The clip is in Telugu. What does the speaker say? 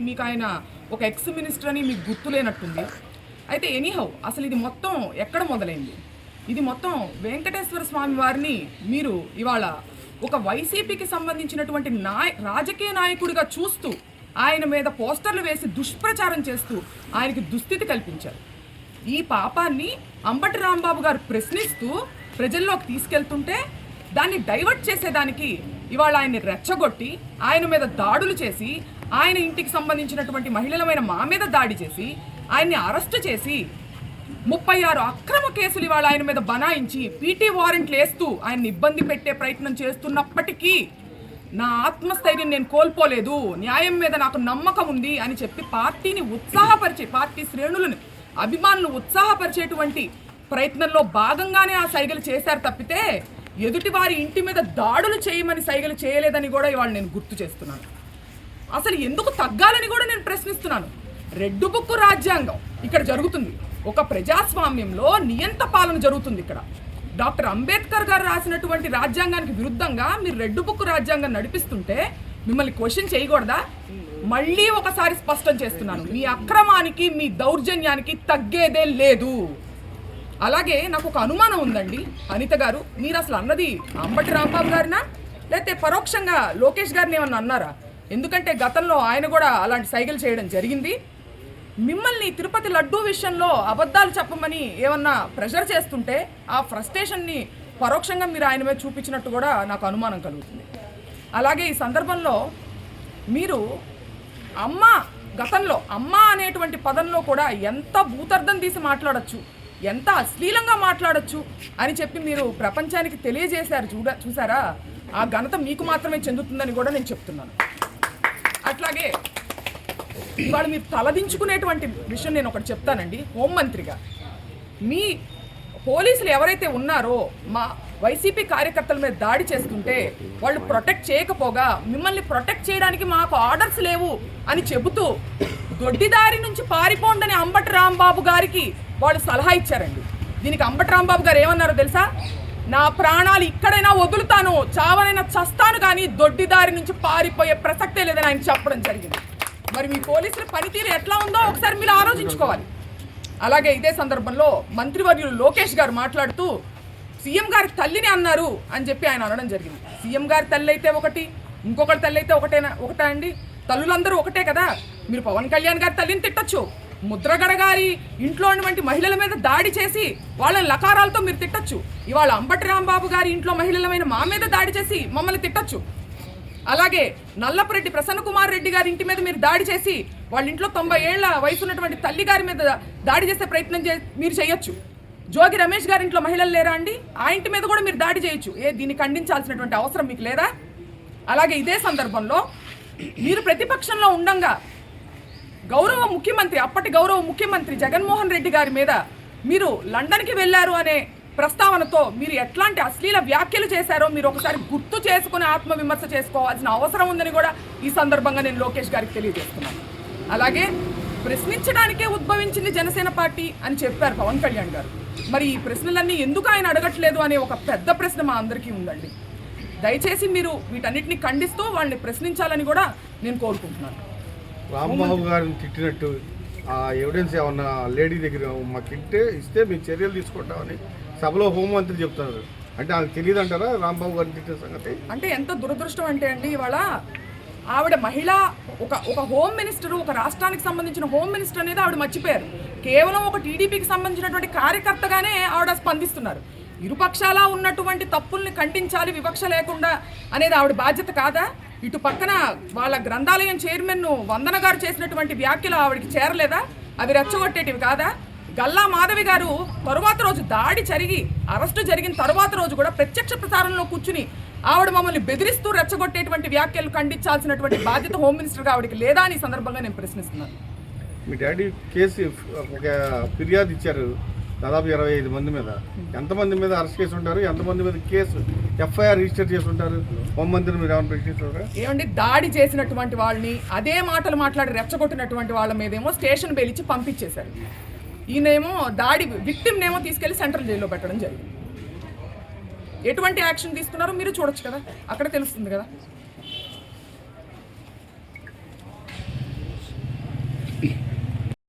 మీకు ఆయన ఒక ఎక్స్ మినిస్టర్ అని మీకు గుర్తులేనట్టుంది అయితే ఎనీహౌ అసలు ఇది మొత్తం ఎక్కడ మొదలైంది? ఇది మొత్తం వెంకటేశ్వర స్వామి వారిని మీరు ఇవాళ ఒక వైసీపీకి సంబంధించినటువంటి నాయ రాజకీయ నాయకుడిగా చూస్తూ ఆయన మీద పోస్టర్లు వేసి దుష్ప్రచారం చేస్తూ ఆయనకి దుస్థితి కల్పించారు. ఈ పాపాన్ని అంబటి రాంబాబు గారు ప్రశ్నిస్తూ ప్రజల్లోకి తీసుకెళ్తుంటే దాన్ని డైవర్ట్ చేసేదానికి ఇవాళ ఆయన్ని రెచ్చగొట్టి ఆయన మీద దాడులు చేసి ఆయన ఇంటికి సంబంధించినటువంటి మహిళలమైన మా మీద దాడి చేసి ఆయన్ని అరెస్ట్ చేసి ముప్పై ఆరు అక్రమ కేసులు ఇవాళ ఆయన మీద బనాయించి పీటీ వారెంట్లు వేస్తూ ఆయన్ని ఇబ్బంది పెట్టే ప్రయత్నం చేస్తున్నప్పటికీ నా ఆత్మస్థైర్యం నేను కోల్పోలేదు. న్యాయం మీద నాకు నమ్మకం ఉంది అని చెప్పి పార్టీని ఉత్సాహపరిచే పార్టీ శ్రేణులను అభిమానులు ఉత్సాహపరిచేటువంటి ప్రయత్నంలో భాగంగానే ఆ సైగలు చేశారు తప్పితే ఎదుటి వారి ఇంటి మీద దాడులు చేయమని సైగలు చేయలేదని కూడా ఇవాళ నేను గుర్తు చేస్తున్నాను. అసలు ఎందుకు తగ్గాలని కూడా నేను ప్రశ్నిస్తున్నాను. రెడ్డు బుక్కు రాజ్యాంగం ఇక్కడ జరుగుతుంది. ఒక ప్రజాస్వామ్యంలో నియంత పాలన జరుగుతుంది ఇక్కడ. డాక్టర్ అంబేద్కర్ గారు రాసినటువంటి రాజ్యాంగానికి విరుద్ధంగా మీరు రెడ్డు బుక్కు రాజ్యాంగం నడిపిస్తుంటే మిమ్మల్ని క్వశ్చన్ చేయకూడదా? మళ్ళీ ఒకసారి స్పష్టం చేస్తున్నాను. మీ అక్రమానికి మీ దౌర్జన్యానికి తగ్గేదే లేదు. అలాగే నాకు ఒక అనుమానం ఉందండి. అనిత గారు మీరు అసలు అన్నది అంబటి రాంబాబు గారినా? లేకపోతే పరోక్షంగా లోకేష్ గారిని ఏమన్నా అన్నారా? ఎందుకంటే గతంలో ఆయన కూడా అలాంటి సైకిల్ చేయడం జరిగింది. మిమ్మల్ని తిరుపతి లడ్డూ విషయంలో అబద్ధాలు చెప్పమని ఏమన్నా ప్రెషర్ చేస్తుంటే ఆ ఫ్రస్ట్రేషన్ని పరోక్షంగా మీరు ఆయన మీద చూపించినట్టు కూడా నాకు అనుమానం కలుగుతుంది. అలాగే ఈ సందర్భంలో మీరు అమ్మ గతంలో అమ్మ అనేటువంటి పదంలో కూడా ఎంత భూతర్థం తీసి మాట్లాడచ్చు? ఎంత అశ్లీలంగా మాట్లాడొచ్చు అని చెప్పి మీరు ప్రపంచానికి తెలియజేశారు చూడ చూసారా? ఆ ఘనత మీకు మాత్రమే చెందుతుందని కూడా నేను చెప్తున్నాను. అట్లాగే ఇవాళ మీరు తలదించుకునేటువంటి విషయం నేను ఒకటి చెప్తానండి. హోంమంత్రిగా మీ పోలీసులు ఎవరైతే ఉన్నారో మా వైసీపీ కార్యకర్తల మీద దాడి చేస్తుంటే వాళ్ళు ప్రొటెక్ట్ చేయకపోగా మిమ్మల్ని ప్రొటెక్ట్ చేయడానికి మాకు ఆర్డర్స్ లేవు అని చెబుతూ దొడ్డిదారి నుంచి పారిపోండని అంబటి రాంబాబు గారికి వాళ్ళు సలహా ఇచ్చారండి. దీనికి అంబటి రాంబాబు గారు ఏమన్నారో తెలుసా? నా ప్రాణాలు ఇక్కడైనా వదులుతాను చావనైనా చస్తాను కానీ దొడ్డిదారి నుంచి పారిపోయే ప్రసక్తే లేదని ఆయన చెప్పడం జరిగింది. మరి మీ పోలీసుల పనితీరు ఎట్లా ఉందో ఒకసారి మీరు ఆలోచించుకోవాలి. అలాగే ఇదే సందర్భంలో మంత్రివర్యులు లోకేష్ గారు మాట్లాడుతూ సీఎం గారి తల్లిని అన్నారు అని చెప్పి ఆయన అనడం జరిగింది. సీఎం గారి తల్లి అయితే ఒకటి ఇంకొకటి తల్లి అయితే ఒకటేనా ఒకటా అండి? తల్లులందరూ ఒకటే కదా? మీరు పవన్ కళ్యాణ్ గారి తల్లిని తిట్టొచ్చు. ముద్రగడ గారి ఇంట్లో ఉన్నటువంటి మహిళల మీద దాడి చేసి వాళ్ళని లకారాలతో మీరు తిట్టొచ్చు. ఇవాళ అంబటి రాంబాబు గారి ఇంట్లో మహిళలమైన మా మీద దాడి చేసి మమ్మల్ని తిట్టొచ్చు. అలాగే నల్లపురెడ్డి ప్రసన్న కుమార్ రెడ్డి గారి ఇంటి మీద మీరు దాడి చేసి వాళ్ళ ఇంట్లో తొంభై ఏళ్ళ వయసు ఉన్నటువంటి తల్లి గారి మీద దాడి చేసే ప్రయత్నం చే మీరు చేయొచ్చు. జోగి రమేష్ గారి ఇంట్లో మహిళలు లేరా అండి? ఆ ఇంటి మీద కూడా మీరు దాడి చేయొచ్చు. ఏ దీన్ని ఖండించాల్సినటువంటి అవసరం మీకు లేదా? అలాగే ఇదే సందర్భంలో మీరు ప్రతిపక్షంలో ఉండంగా గౌరవ ముఖ్యమంత్రి అప్పటి గౌరవ ముఖ్యమంత్రి జగన్మోహన్ రెడ్డి గారి మీద మీరు లండన్కి వెళ్ళారు అనే ప్రస్తావనతో మీరు ఎట్లాంటి అశ్లీల వ్యాఖ్యలు చేశారో మీరు ఒకసారి గుర్తు చేసుకుని ఆత్మవిమర్శ చేసుకోవాల్సిన అవసరం ఉందని కూడా ఈ సందర్భంగా నేను లోకేష్ గారికి తెలియజేస్తున్నాను. అలాగే ప్రశ్నించడానికే ఉద్భవించింది జనసేన పార్టీ అని చెప్పారు పవన్ కళ్యాణ్ గారు. మరి ఈ ప్రశ్నలన్నీ ఎందుకు ఆయన అడగట్లేదు అనే ఒక పెద్ద ప్రశ్న మా అందరికీ ఉందండి. దయచేసి మీరు వీటన్నిటిని ఖండిస్తూ వాళ్ళని ప్రశ్నించాలని కూడా నేను కోరుకుంటున్నాను. రాంబాబు గారిని తిట్టినట్టు ఆ ఎవిడెన్స్ ఏమన్నా లేడీ దగ్గర మాకు ఇస్తే ఇస్తే మేము చర్యలు తీసుకుంటామని సభలో హోంమంత్రి చెప్తున్నారు. అంటే ఆమెకు తెలియదు అంటారా రాంబాబు గారిని తిట్టిన సంగతి? అంటే ఎంత దురదృష్టం అంటే అండి ఇవాళ ఆవిడ మహిళ ఒక ఒక హోమ్ మినిస్టర్ ఒక రాష్ట్రానికి సంబంధించిన హోమ్ మినిస్టర్ అనేది ఆవిడ మర్చిపోయారు. కేవలం ఒక టీడీపీకి సంబంధించినటువంటి కార్యకర్తగానే ఆవిడ స్పందిస్తున్నారు. ఇరుపక్షాల ఉన్నటువంటి తప్పుల్ని ఖండించాలి వివక్ష లేకుండా అనేది ఆవిడ బాధ్యత కాదా? ఇటు పక్కన వాళ్ళ గ్రంథాలయం చైర్మన్ను వందన గారు చేసినటువంటి వ్యాఖ్యలు ఆవిడకి చేరలేదా? అవి రెచ్చగొట్టేటివి కాదా? గల్లా మాధవి గారు తరువాత రోజు దాడి జరిగి అరెస్టు జరిగిన తరువాత రోజు కూడా ప్రత్యక్ష ప్రసారంలో కూర్చుని ఆవిడ మమ్మల్ని బెదిరిస్తూ రెచ్చగొట్టేటువంటి వ్యాఖ్యలు ఖండించాల్సినటువంటి బాధ్యత హోమ్ మినిస్టర్గా ఆవిడకి లేదా అని సందర్భంగా నేను ప్రశ్నిస్తున్నాను. మీ డాడీ కేసు ఒక ఫిర్యాదు ఇచ్చారు దాదాపు ఇరవై ఐదు మంది మీద. ఎంతమంది మీద అరెస్ట్ చేసి ఉంటారు? ఎంతమంది మీద కేసు? ఎఫ్ఐఆర్ రిజిస్టర్ చేసి ఉంటారు? హోంమంత్రిని మీరు ఏమైనా ఏమండి దాడి చేసినటువంటి వాళ్ళని అదే మాటలు మాట్లాడి రెచ్చగొట్టినటువంటి వాళ్ళ మీదేమో స్టేషన్ బెయిల్ ఇచ్చి పంపించేశారు. ఈయనేమో దాడి విక్టిమ్నేమో తీసుకెళ్ళి సెంట్రల్ జైల్లో పెట్టడం జరిగింది. ఎటువంటి యాక్షన్ తీసుకున్నారో మీరు చూడొచ్చు కదా. అక్కడ తెలుస్తుంది కదా.